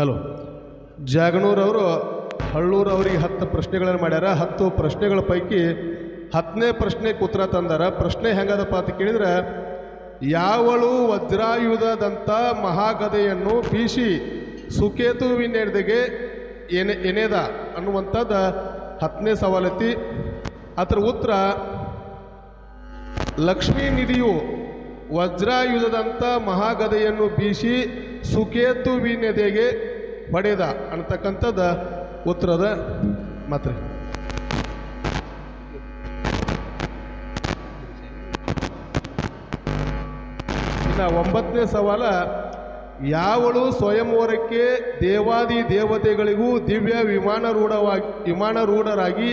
Hello. ಜಾಗನೂರವರು Hallur ಅವರಿಗೆ ಹತ್ತು ಪ್ರಶ್ನೆಗಳನ್ನು ಮಾಡ್ಯಾರ. ಹತ್ತು ಪ್ರಶ್ನೆಗಳ ಪೈಕಿ ಹತ್ತನೇ ಪ್ರಶ್ನೆ ಉತ್ತರ ತಂದಾರ. ಪ್ರಶ್ನೆ ಹೆಂಗದಪ್ಪ ಅಂತ ಕೇಳಿದ್ರೆ, ಯಾವಳು ವಜ್ರಾಯುಧದಂಥ ಮಹಾಗದೆಯನ್ನು ಬೀಸಿ ಸುಕೇತುವಿನೆಡೆಗೆ ಎನೆ ಎನೆದ ಅನ್ನುವಂಥದ್ದು ಹತ್ತನೇ ಸವಾಲತಿ ಅದರ ಉತ್ತರ, ಲಕ್ಷ್ಮೀ ನಿಧಿಯು ವಜ್ರಾಯುಧದಂಥ ಮಹಾಗದೆಯನ್ನು ಬೀಸಿ ಸುಕೇತುವಿನೆದೆಗೆ ಹೊಡೆದ ಅಂತಕ್ಕಂಥದ್ದು ಉತ್ತರದ ಮಾತ್ರೆ. ಇನ್ನು ಒಂಬತ್ತನೇ ಸವಾಲ, ಯಾವಳು ಸ್ವಯಂವರಕ್ಕೆ ದೇವಾದಿ ದೇವತೆಗಳಿಗೂ ದಿವ್ಯ ವಿಮಾನರೂಢವಾಗಿ ವಿಮಾನರೂಢರಾಗಿ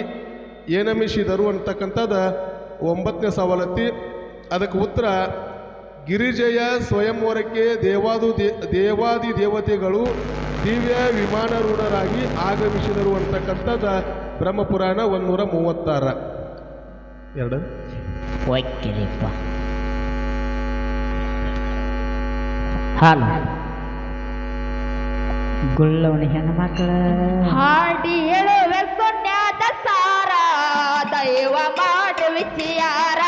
ಏನಮಿಸಿದರು ಅಂತಕ್ಕಂಥದ್ದು ಒಂಬತ್ತನೇ ಸವಾಲತ್ತಿ. ಅದಕ್ಕೆ ಉತ್ತರ ಗಿರಿಜಯ ಸ್ವಯಂವರಕ್ಕೆ ದೇವಾದು ದೇವಾದಿ ದೇವತೆಗಳು ದಿವ್ಯ ವಿಮಾನರೂಢರಾಗಿ ಆಗಮಿಸಿದರು ಅಂತಕ್ಕಂಥದ್ದು ಬ್ರಹ್ಮಪುರಾಣ ಒಂದೂರ ಮೂವತ್ತಾರ. ಎರಡು. ಒಕ್ಕಿರಿಪ್ಪ ಹಾಲು. ಗುಳ್ಳವನಿ ಹೆಣ್ಮಕ್ಳ. ಹಾಡಿ ಹೇಳುವೆ ಸೊನ್ಯಾದ ಸಾರ ದೈವ ಮಾಡು ವಿಚಾರ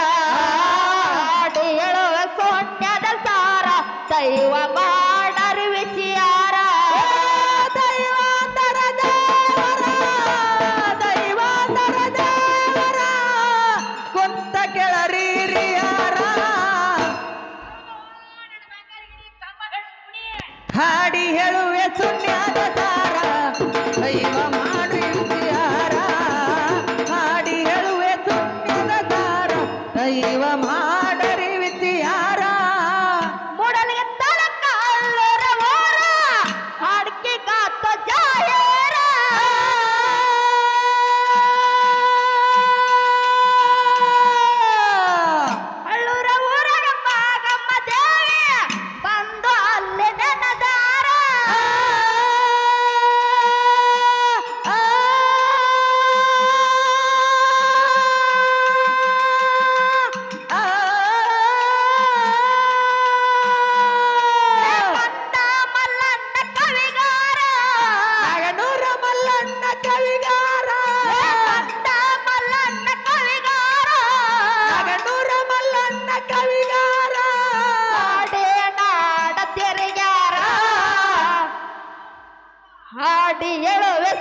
ದೈವ ಹಾಡಿ ಹೇಳುವೆ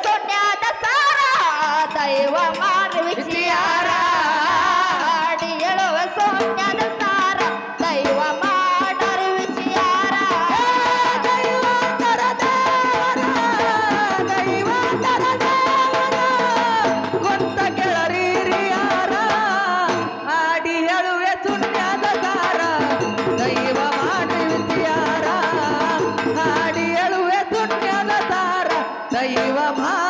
ದೈವ ಮಾಡರಿ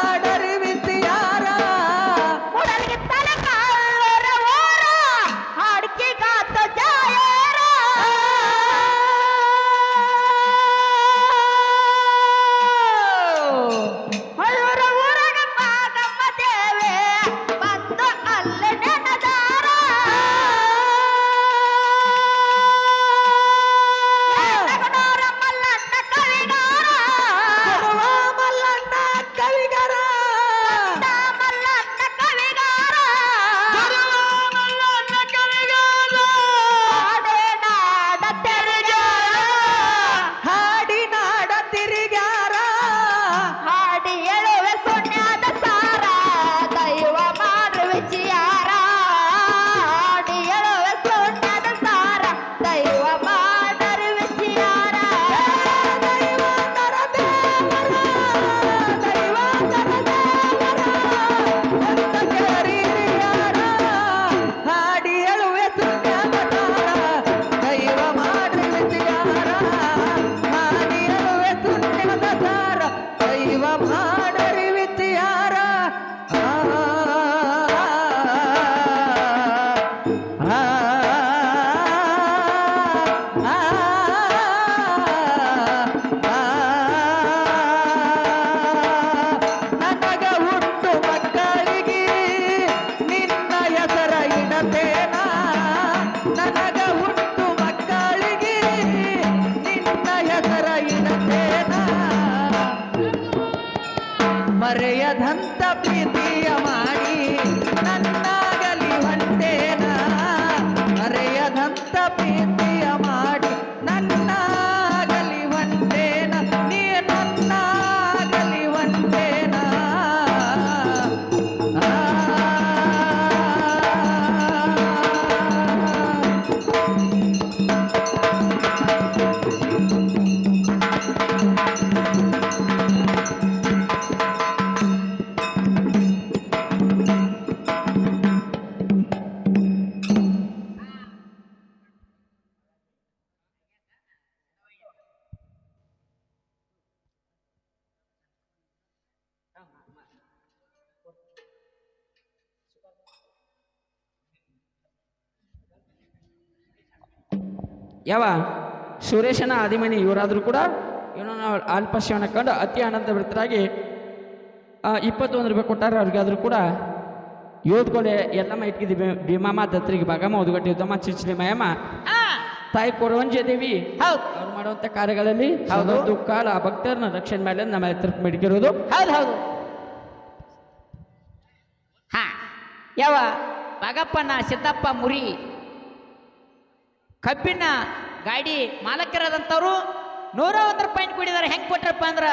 ಮರೆಯದಂತ ಯಾವ? ಸುರೇಶನ ಆದಿಮನಿ ಇವರಾದರೂ ಕೂಡ ಏನೋ ನಾವು ಅಲ್ಪಶವನ ಕಂಡು ಅತಿ ಆನಂದ ವೃತ್ತರಾಗಿ ಇಪ್ಪತ್ತೊಂದು ರೂಪಾಯಿ ಕೊಟ್ಟಾರೆ ಅವ್ರಿಗಾದರೂ ಕೂಡ ಯೋದ್ಕೊಲೆ ಎಲ್ಲಮ್ಮ ಇಟ್ಕಿದ್ವಿ ಭೀಮಮ್ಮ ದತ್ತರಿಗೆ ಭಾಗಮ್ಮ ಉದುಗಟ್ಟಿ ಉದ್ದಮ್ಮ ಚಿಚ್ಲಿ ಮಯಮ್ಮ ತಾಯಿ ಕೊರವಂಜಿ ದೇವಿ ಹೌದು. ಅವ್ರು ಮಾಡುವಂಥ ಕಾರ್ಯಗಳಲ್ಲಿ ಹೌದು. ದುಃಖ ಆ ಭಕ್ತರನ್ನ ರಕ್ಷಣೆ ಮೇಲೆ ನಮ್ಮ ಹತ್ರ ಮೆಡಿಕಿರೋದು ಹೌದು ಹೌದು. ಹಾ ಯಾವ? ಭಾಗಪ್ಪನ ಸಿದ್ದಪ್ಪ ಮುರಿ. ಕಬ್ಬಿನ ಗಾಡಿ ಮಾಲಕರಾದಂಥವ್ರು ನೂರ ಒಂದು ರೂಪಾಯಿ ಕುಡಿದಾರೆ ಹೆಂಗೆ ಕೊಟ್ರಪ್ಪ ಅಂದ್ರೆ,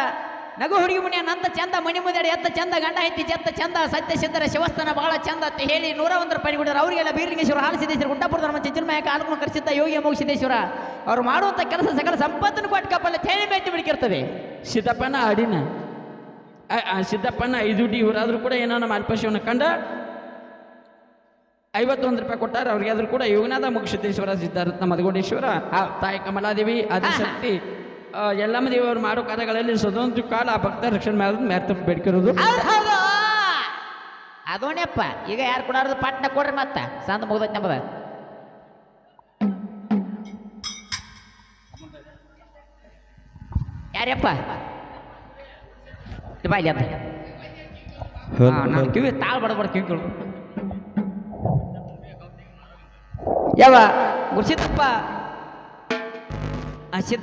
ನಗು ಹುಡುಗಿ ನಂತ ಚಂದ, ಮಣಿ ಮುದ್ದಾಡಿ ಎತ್ತ ಚಂದ, ಗಂಡ ಐತಿ ಜತ್ತ ಚಂದ ಸತ್ಯ ಸಿದ್ಧರ ಶಿವಸ್ಥಾನ ಬಹಳ ಚಂದ ಅಂತ ಹೇಳಿ ನೂರ ಒಂದು ರೂಪಾಯಿ ಕೊಟ್ಟಿದ್ದಾರೆ ಅವರಿಗೆಲ್ಲ ಬೀರ್ಲಿಂಗೇಶ್ವರ, ಹಾಲು ಸಿದ್ದೇಶ್ವರ ಗುಡ್ಡಪುರ ನಮ್ಮ ಚಿಂಚನಮಯ ಕಾಲನ್ನು ಕರೆಸಿದ್ದ ಯೋಗಿ ಮೋಗ ಸಿದ್ದೇಶ್ವರ ಅವ್ರು ಮಾಡುವಂಥ ಕೆಲಸ ಸಕಲ ಸಂಪತ್ತನ್ನು ಕೊಟ್ಟು ಕಪ್ಪಲ್ಲ ತೇಳಿ ಮೇಟಿ ಬಿಡಿಕಿರ್ತದೆ. ಸಿದ್ದಪ್ಪನ ಅಡಿನ ಸಿದ್ದಪ್ಪನ ಐದುಡಿ ಇವರಾದರೂ ಕೂಡ ಏನೋ ನಮ್ಮ ಅಲ್ಪಶಿವನ ಕಂಡ ಐವತ್ತೊಂದು ರೂಪಾಯಿ ಕೊಟ್ಟಾರೆ ಅವ್ರಿಗೆ ಆದ್ರೂ ಕೂಡ ಯೋಗನಾಥ ಮುಖಸಿದ್ದೇಶ್ವರ ಸಿದ್ಧಾರತ್ನ ಆ ತಾಯಿ ಕಮಲಾದೇವಿ ಆದಿಶಕ್ತಿ ಎಲ್ಲಮ್ಮ ದೇವಿಯವರು ದೇವರು ಮಾಡೋ ಕಾರ್ಯಗಳಲ್ಲಿ ಸ್ವತಂತ್ರ ಕಾಲ ಆ ಭಕ್ತ ರಕ್ಷಣೆ ಮಾಡೋದು ಮ್ಯಾರ್ತ ಬೇಡ್ಕಿರೋದು. ಅದೋಣ್ಯಪ್ಪ ಈಗ ಯಾರು ಕೊಡಾರ್ದು? ಪಾಟ್ನ ಕೊಡ್ರಿ ಮತ್ತೆ. ಸಂದ ಮುಗ್ದೈತಿ ನಮ್ಮದ ಯಾರ್ಯಪ್ಪ? ಬಾಯ್ಲಿ ಅದ ನಾನು ಕಿವಿ ತಾಳ್ ಬಡ ಕಿವಿ ಕೇಳು ಯಾವ ಗುರ್ಸಿದ್ದಪ್ಪ ಆ ಸಿದ್ಧ